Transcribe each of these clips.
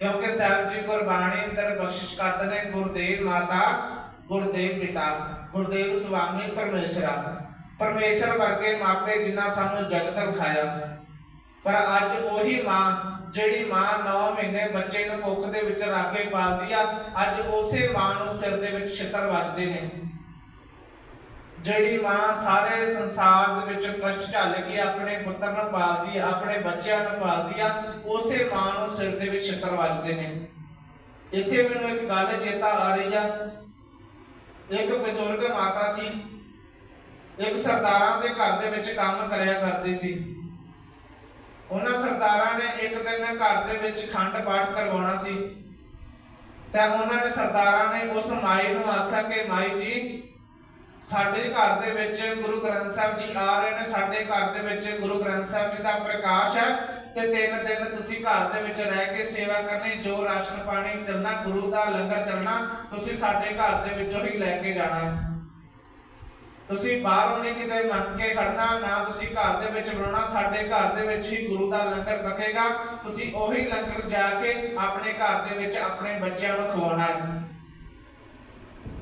ਕਿਉਂਕਿ ਸਾਹਿਬ ਜੀ ਗੁਰਬਾਣੀ ਅੰਦਰ ਬਖਸ਼ਿਸ਼ ਕਰਦੇ ਨੇ ਗੁਰਦੇਵ ਮਾਤਾ, ਗੁਰਦੇਵ ਪਿਤਾ, ਗੁਰਦੇਵ ਸੁਆਮੀ ਪਰਮੇਸ਼ਰਾ। ਪਰਮੇਸ਼ਰ ਵਰਗੇ ਮਾਪੇ ਜਿਨ੍ਹਾਂ ਸਾਨੂੰ ਜਗਤ ਵਿਖਾਇਆ ਪਰ ਅੱਜ ਉਹੀ ਮਾਂ, ਜਿਹੜੀ ਮਾਂ 9 ਮਹੀਨੇ ਬੱਚੇ ਨੂੰ ਕੁੱਖ ਦੇ ਵਿੱਚ ਰੱਖ ਕੇ ਪਾਲਦੀ ਆ, ਅੱਜ ਉਸੇ ਮਾਂ ਨੂੰ ਸਿਰ ਦੇ ਵਿੱਚ ਛਿੱਤਰ ਵੱਜਦੇ ਨੇ। ਜਿਹੜੀ ਮਾਂ ਸਾਰੇ ਸੰਸਾਰ ਦੇ ਵਿੱਚ ਕਸ਼ਟ ਝੱਲ ਕੇ ਆਪਣੇ ਪੁੱਤਰ ਨੂੰ ਪਾਲਦੀ ਆ, ਆਪਣੇ ਬੱਚਿਆਂ ਨੂੰ ਪਾਲਦੀ ਆ, ਉਸੇ ਮਾਂ ਨੂੰ ਸਿਰ ਦੇ ਵਿੱਚ ਛਿੱਤਰ ਵੱਜਦੇ ਨੇ। ਇੱਥੇ ਮੈਨੂੰ ਇੱਕ ਗੱਲ ਚੇਤਾ ਆ ਰਹੀ ਆ। ਇੱਕ ਬਜ਼ੁਰਗ ਮਾਤਾ ਸੀ, ਇੱਕ ਸਰਦਾਰਾਂ ਦੇ ਘਰ ਦੇ ਵਿੱਚ ਕੰਮ ਕਰਿਆ ਕਰਦੀ ਸੀ। ਉਹਨਾਂ ਸਰਦਾਰਾਂ ਨੇ ਇੱਕ ਦਿਨ ਘਰ ਦੇ ਵਿੱਚ ਖੰਡ ਪਾਠ ਕਰਵਾਉਣਾ ਸੀ। ਤਾਂ ਉਹਨਾਂ ਨੇ ਸਰਦਾਰਾਂ ਨੇ ਉਸ ਮਾਈ ਨੂੰ ਆਖਿਆ ਕਿ ਮਾਈ ਜੀ ਸਾਡੇ ਘਰ ਦੇ ਵਿੱਚ ਗੁਰੂ ਗ੍ਰੰਥ ਸਾਹਿਬ ਜੀ ਆ ਰਹੇ ਨੇ, ਸਾਡੇ ਘਰ ਦੇ ਵਿੱਚ ਗੁਰੂ ਗ੍ਰੰਥ ਸਾਹਿਬ ਜੀ ਦਾ ਪ੍ਰਕਾਸ਼ ਹੈ ਤੇ ਤਿੰਨ ਦਿਨ ਤੁਸੀਂ ਘਰ ਦੇ ਵਿੱਚ ਰਹਿ ਕੇ ਸੇਵਾ ਕਰਨੀ, ਜੋ ਰਾਸ਼ਨ ਪਾਣੀ ਕਰਨਾ ਗੁਰੂ ਦਾ ਲੰਗਰ ਚੱਲਣਾ ਤੁਸੀਂ ਸਾਡੇ ਘਰ ਦੇ ਵਿੱਚੋਂ ਹੀ ਲੈ ਕੇ ਜਾਣਾ ਤੁਸੀਂ ਬਾਹਰੋਂ ਨਹੀਂ ਕਿਤੇ ਮੰਨ ਕੇ ਖੜਨਾ ਨਾ ਤੁਸੀਂ ਘਰ ਦੇ ਵਿੱਚ ਬਣਾਉਣਾ ਸਾਡੇ ਘਰ ਦੇ ਵਿੱਚ ਹੀ ਗੁਰੂ ਦਾ ਲੰਗਰ ਪਕੇਗਾ ਤੁਸੀਂ ਉਹੀ ਲੰਗਰ ਜਾ ਕੇ ਆਪਣੇ ਘਰ ਦੇ ਵਿੱਚ ਆਪਣੇ ਬੱਚਿਆਂ ਨੂੰ ਖਵਾਉਣਾ ਹੈ।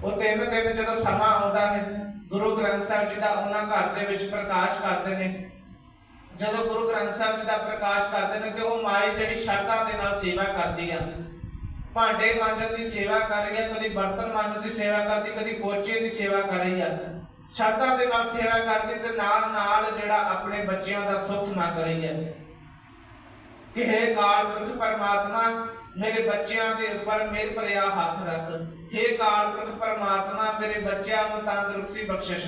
ਉਹ ਤਿੰਨ ਦਿਨ ਜਦੋਂ ਸਮਾਂ ਆਉਂਦਾ ਹੈ, ਗੁਰੂ ਗ੍ਰੰਥ ਸਾਹਿਬ ਜੀ ਦਾ ਉਹਨਾਂ ਘਰ ਦੇ ਵਿੱਚ ਪ੍ਰਕਾਸ਼ ਕਰਦੇ ਨੇ। ਜਦੋਂ ਗੁਰੂ ਗ੍ਰੰਥ ਸਾਹਿਬ ਜੀ ਦਾ ਪ੍ਰਕਾਸ਼ ਕਰਦੇ ਨੇ ਤੇ ਉਹ ਮਾਈ ਜਿਹੜੀ ਸ਼ਰਧਾ ਦੇ ਨਾਲ ਸੇਵਾ ਕਰਦੀ ਆ। ਭਾਂਡੇ ਮਾਂਜਣ ਦੀ ਸੇਵਾ ਕਰ ਰਹੀ ਆ, ਕਦੀ ਬਰਤਨ ਮਾਂਜਣ ਦੀ ਸੇਵਾ ਕਰਦੀ, ਕਦੀ ਕੋਚੇ ਦੀ ਸੇਵਾ ਕਰ ਰਹੀ ਆ। ਸ਼ਰਧਾ ਦੇ ਨਾਲ ਸੇਵਾ ਕਰਦੀ ਤੇ ਨਾਲ ਨਾਲ ਜਿਹੜਾ ਆਪਣੇ ਬੱਚਿਆਂ ਦਾ ਸੁੱਖ ਮੰਗ ਰਹੀ ਹੈ ਕਿ ਹੈ ਕਾਲ ਪੁਰਖ ਪਰਮਾਤਮਾ ਮੇਰੇ ਬੱਚਿਆਂ ਦੇ ਉੱਪਰ ਮੇਰ ਭਰਿਆ ਹੱਥ ਰੱਖ। ਹੈ ਕਾਲ ਪਰਮਾਤਮਾ, ਮੇਰੇ ਬੱਚਿਆਂ ਨੂੰ ਤੰਦਰੁਸਤੀ ਬਖਸ਼ਿਸ਼।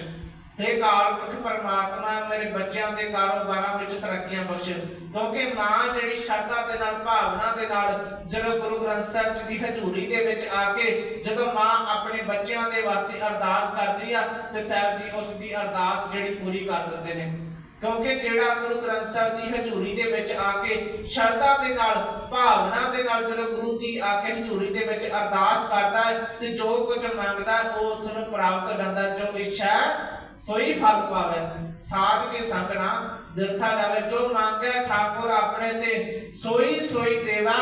ਹੈ ਕਾਲ ਪਰਮਾਤਮਾ, ਮੇਰੇ ਬੱਚਿਆਂ ਦੇ ਕਾਰੋਬਾਰਾਂ ਵਿੱਚ ਤਰੱਕੀਆਂ ਬਖਸ਼। ਕਿਉਂਕਿ ਮਾਂ ਜਿਹੜੀ ਸ਼ਰਧਾ ਦੇ ਨਾਲ, ਭਾਵਨਾ ਦੇ ਨਾਲ ਜਦੋਂ ਗੁਰੂ ਗ੍ਰੰਥ ਸਾਹਿਬ ਜੀ ਦੀ ਹਜ਼ੂਰੀ ਦੇ ਵਿੱਚ ਆ ਕੇ ਜਦੋਂ ਮਾਂ ਆਪਣੇ ਬੱਚਿਆਂ ਦੇ ਵਾਸਤੇ ਅਰਦਾਸ ਕਰਦੀ ਆ, ਤੇ ਸਾਹਿਬ ਜੀ ਉਸ ਦੀ ਅਰਦਾਸ ਜਿਹੜੀ ਪੂਰੀ ਕਰ ਦਿੰਦੇ ਨੇ। ਕਿਉਂਕਿ ਜਿਹੜਾ ਗੁਰੂ ਗ੍ਰੰਥ ਸਾਹਿਬ ਦੀ ਹਜ਼ੂਰੀ ਦੇ ਵਿੱਚ ਆ ਕੇ ਸ਼ਰਧਾ ਦੇ ਨਾਲ ਭਾਵਨਾ ਦੇ ਨਾਲ ਜਦੋਂ ਗੁਰੂ ਦੀ ਆ ਕੇ ਹਜ਼ੂਰੀ ਦੇ ਵਿੱਚ ਅਰਦਾਸ ਕਰਦਾ ਹੈ ਤੇ ਜੋ ਕੁਝ ਮੰਗਦਾ ਉਹ ਉਸ ਨੂੰ ਪ੍ਰਾਪਤ ਹੋ ਜਾਂਦਾ ਜੋ ਇੱਛਾ ਹੈ, ਸੋਈ ਫਲ ਪਾਵੇ। ਸਾਧ ਕੇ ਸੰਗ ਨਾ ਜਾਵੇ ਜੋ ਮੰਗਿਆ ਠਾਕੁਰ ਆਪਣੇ ਤੇ ਸੋਈ ਸੋਈ ਦੇਵਾ।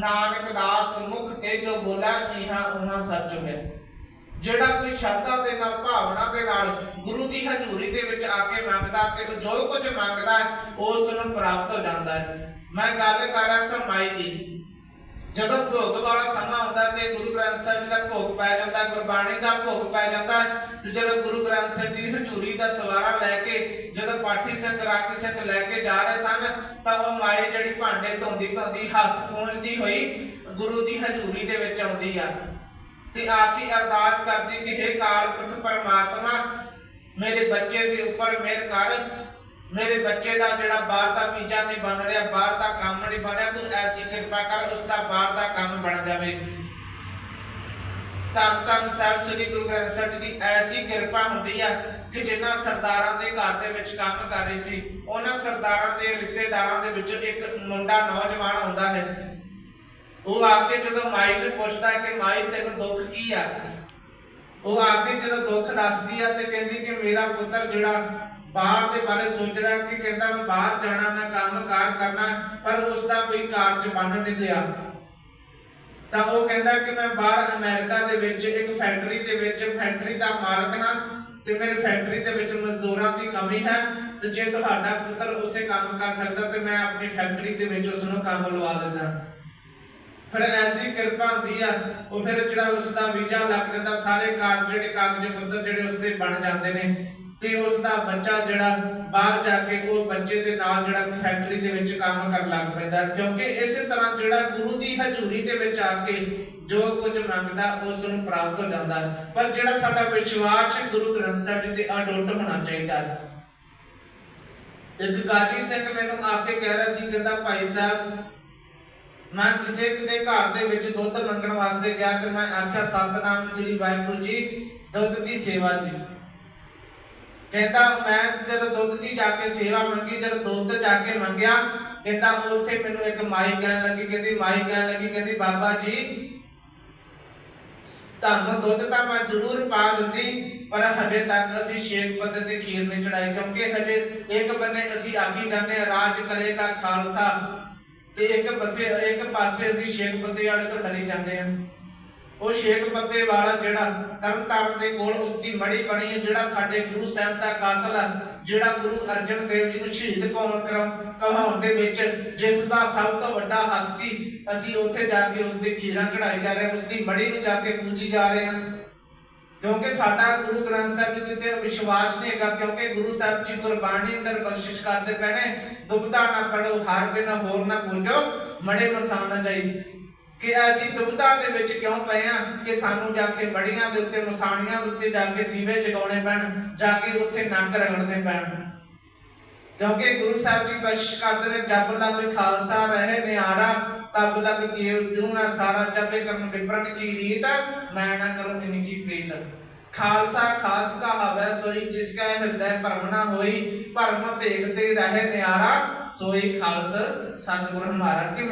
ਨਾਨਕ ਦਾਸ ਮੁਖ ਤੇ ਜੋ ਬੋਲਾ ਇਹਾਂ ਉਹਾਂ ਸੱਚ ਹੈ ਜਿਹੜਾ ਕੋਈ ਸ਼ਰਧਾ ਦੇ ਨਾਲ, ਭਾਵਨਾ ਦੇ ਨਾਲ ਗੁਰੂ ਦੀ ਹਜ਼ੂਰੀ ਦੇ ਵਿੱਚ ਆ ਕੇ ਮੰਗਦਾ ਤੇ ਜੋ ਕੁਝ ਮੰਗਦਾ ਉਸ ਨੂੰ ਪ੍ਰਾਪਤ ਹੋ ਜਾਂਦਾ ਹੈ। ਮੈਂ ਗੱਲ ਕਰ ਰਿਹਾ ਸਾਂ ਦੀ। ਜਦੋਂ ਭੋਗ ਵਾਲਾ ਸਮਾਂ ਆਉਂਦਾ ਤੇ ਗੁਰੂ ਗ੍ਰੰਥ ਸਾਹਿਬ ਜੀ ਦਾ ਭੋਗ ਪੈ ਜਾਂਦਾ ਗੁਰਬਾਣੀ ਦਾ ਭੋਗ ਪੈ ਜਾਂਦਾ ਤੇ ਜਦੋਂ ਗੁਰੂ ਗ੍ਰੰਥ ਸਾਹਿਬ ਜੀ ਦੀ ਹਜ਼ੂਰੀ ਦਾ ਸਵਾਰਾ ਲੈ ਕੇ, ਜਦੋਂ ਪਾਠੀ ਸਿੰਘ ਰਾਗੀ ਸਿੰਘ ਲੈ ਕੇ ਜਾ ਰਹੇ ਸਨ, ਤਾਂ ਉਹ ਮਾਈ ਜਿਹੜੀ ਭਾਂਡੇ ਧੋਂਦੀ ਧੋਂਦੀ ਹੱਥ ਪਹੁੰਚਦੀ ਹੋਈ ਗੁਰੂ ਦੀ ਹਜ਼ੂਰੀ ਦੇ ਵਿੱਚ ਆਉਂਦੀ ਆ। ਤੇ ਆਪ ਅਰਦਾਸ ਕਰਦੀ ਕਿ हे ਕਾਲ ਪਰਮਾਤਮਾ, ਮੇਰੇ ਬੱਚੇ ਦੇ ਉੱਪਰ ਮਿਹਰ ਕਰ। ਮੇਰੇ ਬੱਚੇ ਦਾ ਜਿਹੜਾ ਬਾਹਰ ਦਾ ਵੀਜ਼ਾ ਨਹੀਂ ਬਣ ਰਿਹਾ, ਬਾਹਰ ਦਾ ਕੰਮ ਨਹੀਂ ਬਣਿਆ ਤੂੰ ਐਸੀ ਕਿਰਪਾ ਕਰ, ਉਸ ਦਾ ਬਾਹਰ ਦਾ ਕੰਮ ਬਣ ਜਾਵੇ। ਤਾਂ ਤਾਂ ਸਾਹਿਬ ਸ੍ਰੀ ਗੁਰੂ ਗ੍ਰੰਥ ਸਾਹਿਬ ਜੀ ਦੀ ਐਸੀ ਕਿਰਪਾ ਹੁੰਦੀ ਆ ਕਿ ਜਿਨ੍ਹਾਂ ਸਰਦਾਰਾਂ ਦੇ ਘਰ ਦੇ ਵਿੱਚ ਕੰਮ ਕਰ ਰਹੀ ਸੀ, ਉਹਨਾਂ ਸਰਦਾਰਾਂ ਦੇ ਰਿਸ਼ਤੇਦਾਰਾਂ ਦੇ ਵਿੱਚ ਇੱਕ ਮੁੰਡਾ ਨੌਜਵਾਨ ਆਉਂਦਾ ਹੈ। ਉਹ ਆ ਕੇ ਜਦੋਂ ਮਾਈ ਨੂੰ ਪੁੱਛਦਾ ਹੈ ਕਿ ਮਾਈ, ਤੈਨੂੰ ਦੁੱਖ ਕੀ ਆ? ਉਹ ਆ ਕੇ ਜਦੋਂ ਦੁੱਖ ਦੱਸਦੀ ਆ ਤੇ ਕਹਿੰਦੀ ਕਿ ਮੇਰਾ ਪੁੱਤਰ ਜਿਹੜਾ ਬਾਹਰ ਦੇ ਬਾਰੇ ਸੋਚ ਰਿਹਾ ਕਿ ਕਹਿੰਦਾ ਮੈਂ ਬਾਹਰ ਜਾਣਾ, ਮੈਂ ਕੰਮ ਕਾਰ ਕਰਨਾ, ਪਰ ਉਸ ਦਾ ਕੋਈ ਕਾਰਜ ਬਣ ਨਹੀਂ ਤਾਂ ਉਹ ਕਹਿੰਦਾ ਕਿ ਮੈਂ ਬਾਹਰ ਅਮਰੀਕਾ ਦੇ ਵਿੱਚ ਇੱਕ ਫੈਕਟਰੀ ਦੇ ਵਿੱਚ ਫੈਕਟਰੀ ਦਾ ਮਾਲਕ ਹਾਂ ਤੇ ਮੇਰੀ ਫੈਕਟਰੀ ਦੇ ਵਿੱਚ ਮਜ਼ਦੂਰਾਂ ਦੀ ਕਮੀ ਹੈ ਤੇ ਜੇ ਤੁਹਾਡਾ ਪੁੱਤਰ ਉਸੇ ਕੰਮ ਕਰ ਸਕਦਾ ਤੇ ਮੈਂ ਆਪਣੀ ਫੈਕਟਰੀ ਦੇ ਵਿੱਚ ਉਸ ਨੂੰ ਕੰਮ ਲਵਾ ਦਿੰਦਾ। ਫਿਰ ਐਸੀ ਕਿਰਪਾ ਹੁੰਦੀ ਆ, ਉਹ ਫਿਰ ਜਿਹੜਾ ਉਸ ਦਾ ਵੀਜ਼ਾ ਲੱਗ ਸਾਰੇ ਕਾਗਜ਼ ਜਿਹੜੇ ਕਾਗਜ਼ ਪੱਤਰ ਜਿਹੜੇ ਉਸ ਦੇ ਬਣ ਜਾਂਦੇ ਨੇ, ਤੇ ਉਸ ਦਾ ਬੱਚਾ ਜਿਹੜਾ ਬਾਹਰ ਜਾ ਕੇ ਉਹ ਬੱਚੇ ਦੇ ਨਾਲ ਜਿਹੜਾ ਫੈਕਟਰੀ ਦੇ ਵਿੱਚ ਕੰਮ ਕਰਨ ਲੱਗ ਪੈਂਦਾ, ਕਿਉਂਕਿ ਇਸੇ ਤਰ੍ਹਾਂ ਜਿਹੜਾ ਗੁਰੂ ਦੀ ਹਜ਼ੂਰੀ ਦੇ ਵਿੱਚ ਆ ਕੇ ਜੋ ਕੁਝ ਮੰਗਦਾ ਉਸ ਨੂੰ ਪ੍ਰਾਪਤ ਹੋ ਜਾਂਦਾ। ਪਰ ਜਿਹੜਾ ਸਾਡਾ ਵਿਸ਼ਵਾਸ ਗੁਰੂ ਗ੍ਰੰਥ ਸਾਹਿਬ ਜੀ ਤੇ ਅਡੁੱਟ ਹੋਣਾ ਚਾਹੀਦਾ। ਇੱਕ ਗਾਜੀ ਸਿੰਘ ਮੈਨੂੰ ਆ ਕੇ ਕਹਿ ਰਿਹਾ ਸੀ, ਕਹਿੰਦਾ ਭਾਈ ਸਾਹਿਬ ਮੈਂ ਕਿਸੇ ਦੇ ਘਰ ਦੇ ਵਿੱਚ ਦੁੱਧ ਮੰਗਣ ਵਾਸਤੇ ਗਿਆ ਤੇ ਮੈਂ ਆਖਿਆ, ਸਤਨਾਮ ਸ੍ਰੀ ਵਾਹਿਗੁਰੂ ਜੀ, ਦੁੱਧ ਦੀ ਸੇਵਾ ਜੀ। ਕਹਿੰਦਾ, ਮੈਂ ਜਦੋਂ ਦੁੱਧ ਦੀ ਜਾ ਕੇ ਸੇਵਾ ਮੰਗੀ, ਜਦੋਂ ਦੁੱਧ ਜਾ ਕੇ ਮੰਗਿਆ, ਕਹਿੰਦਾ ਉੱਥੇ ਮੈਨੂੰ ਇੱਕ ਮਾਈ ਕਹਿਣ ਲੱਗੀ, ਕਹਿੰਦੀ ਮਾਈ ਕਹਿਣ ਲੱਗੀ, ਕਹਿੰਦੀ, ਬਾਬਾ ਜੀ, ਤੁਹਾਨੂੰ ਦੁੱਧ ਤਾਂ ਮੈਂ ਜ਼ਰੂਰ ਪਾ ਦਿੰਦੀ, ਪਰ ਹਜੇ ਤੱਕ ਅਸੀਂ ਛੇਕ ਪੱਤੇ ਤੇ ਖੀਰ ਨਹੀਂ ਚੜਾਈ, ਕਿਉਂਕਿ ਹਜੇ ਇੱਕ ਬੰਨੇ ਅਸੀਂ ਆਖੀ ਜਾਂਦੇ ਰਾਜ ਕਰੇਗਾ ਖਾਲਸਾ। ਤੇ ਇੱਕ ਪਾਸੇ ਇੱਕ ਪਾਸੇ ਅਸੀਂ ਸ਼ੇਖ ਪੱਤੇ ਵਾਲੇ ਤੋਂ ਡਰੀ ਜਾਂਦੇ ਹਾਂ। ਉਹ ਸ਼ੇਖ ਪੱਤੇ ਵਾਲਾ ਜਿਹੜਾ ਤਰਨ ਦੇ ਕੋਲ ਉਸ ਦੀ ਮੜੀ ਬਣੀ ਹੈ, ਜਿਹੜਾ ਸਾਡੇ ਗੁਰੂ ਸਾਹਿਬ ਦਾ ਕਾਤਲ ਹੈ ਜਿਹੜਾ ਗੁਰੂ ਅਰਜਨ ਦੇਵ ਜੀ ਨੂੰ ਸ਼ਹੀਦ ਕੌਣ ਕਹਾਉਣ ਦੇ ਵਿੱਚ ਜਿਸ ਦਾ ਸਭ ਤੋਂ ਵੱਡਾ ਹੱਕ ਸੀ, ਅਸੀਂ ਉੱਥੇ ਜਾ ਕੇ ਉਸ ਦੀ ਖੀਰਾਂ ਚੜਾਈ ਜਾ ਰਹੇ ਉਸ ਦੀ ਮੜੀ ਨੂੰ ਜਾ ਕੇ ਪੂਜੀ ਜਾ ਰਹੇ ਹਾਂ। ਕਿਉਂਕਿ ਸਾਡਾ ਗੁਰੂ ਗ੍ਰੰਥ ਸਾਹਿਬ ਜੀ ਤੇ ਵਿਸ਼ਵਾਸ ਨਹੀਂ ਹੈਗਾ ਕਿਉਂਕਿ ਗੁਰੂ ਸਾਹਿਬ ਜੀ ਕੁਰਬਾਨੀ ਅੰਦਰ ਬਖਸ਼ਿਸ਼ ਕਰਦੇ ਪੈਣੇ ਦੁਬਦਾ ਨਾ ਪੜੋ ਹਾਰ ਬਿਨਾ ਹੋਰ ਨਾ ਪੂਜੋ ਮੜੇ ਮਸਾਨ ਜਾਈ ਕਿ ਅਸੀਂ ਦੁਬਦਾ ਦੇ ਵਿੱਚ ਕਿਉਂ ਪਏ ਆ ਕਿ ਸਾਨੂੰ ਜਾ ਕੇ ਮੜੀਆਂ ਦੇ ਉੱਤੇ ਮਸਾਣੀਆਂ ਦੇ ਉੱਤੇ ਜਾ ਕੇ ਦੀਵੇ ਜਗਾਉਣੇ ਪੈਣ ਜਾ ਕੇ ਉੱਥੇ ਨੱਕ ਰਗੜਦੇ ਪੈਣ ਕਿਉਂਕਿ ਗੁਰੂ ਸਾਹਿਬ ਜੀ ਬਖਸ਼ਿਸ਼ ਕਰਦੇ ਨੇ ਜਬ ਲਗ ਖਾਲਸਾ ਰਹੇ, ਨਿਆਰਾ, ਤਬ ਲਗ ਦੇਵ ਜੂ ਸਾਰਾ ਜਪੇ ਕਰਨ ਵਿਪਰਨ ਕੀ ਰੀਤ ਮੈਂ ਨਾ ਕਰੂੰ ਇਨਕੀ ਪ੍ਰੀਤ। ਖਾਲਸਾ ਖਾਸ ਕਾ ਹਵੈ ਸੋਈ ਜਿਸ ਕਾ ਹਿਰਦੈ ਭਰਮ ਨਾ ਹੋਈ, ਭਰਮ ਭੇਗ ਤੇ ਰਹੇ ਨਿਆਰਾ, ਸੋਈ ਖਾਲਸ ਸਤਿਗੁਰ ਮਹਾਰਾਜ। ਕਿ